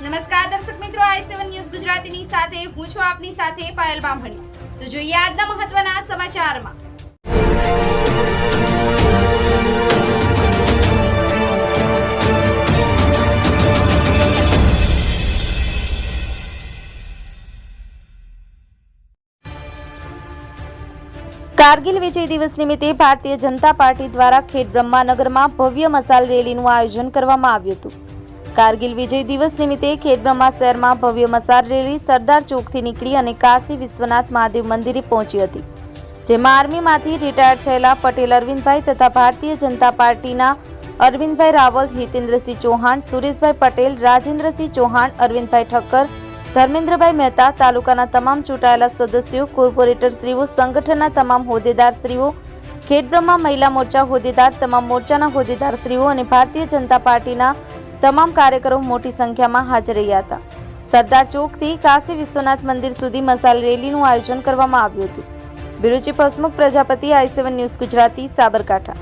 નમસ્કાર દર્શક મિત્રો, આઈ સેવન ન્યૂઝ ગુજરાતીની સાથે, હું છું આપની સાથે પાયલ બામણી. તો જોઈએ આજના મહત્વના સમાચારમાં. કારગિલ વિજય દિવસ નિમિત્તે ભારતીય જનતા પાર્ટી દ્વારા ખેડ બ્રહ્માનગરમાં ભવ્ય મસાલ રેલીનું આયોજન કરવામાં આવ્યું હતું. કારગિલ વિજય દિવસ નિમિત્તે ખેડબ્રહ્મા શહેરમાં ભવ્ય મસાર રેલી સરદાર ચોકથી નીકળી અને કાશી વિશ્વનાથ મહાદેવ મંદિરે પહોંચી હતી, જેમાં આર્મીમાંથી રિટાયર્ડ થયેલા પટેલ અરવિંદભાઈ તથા ભારતીય જનતા પાર્ટીના અરવિંદભાઈ રાવલ, હિતેન્દ્રસિંહ ચૌહાણ, સુરેશભાઈ પટેલ, રાજેન્દ્રસિંહ ચૌહાણ, અરવિંદભાઈ ઠક્કર, ધર્મેન્દ્રભાઈ મહેતા, તાલુકાના તમામ ચૂંટાયેલા સદસ્યો કોર્પોરેટરશ્રીઓ સંગઠનના તમામ હોદ્દેદારશ્રીઓ ખેડબ્રહ્મા મહિલા મોરચા હોદ્દેદાર, તમામ મોરચાના હોદ્દેદારશ્રીઓ અને ભારતીય જનતા પાર્ટીના તમામ કાર્યકરો મોટી સંખ્યામાં હાજર રહ્યા હતા. સરદાર ચોકથી કાશી વિશ્વનાથ મંદિર સુધી મસાલ રેલીનું આયોજન કરવામાં આવ્યું હતું. Bureau chief Hasmukh Prajapati, I seven news Gujarati, Sabarkantha.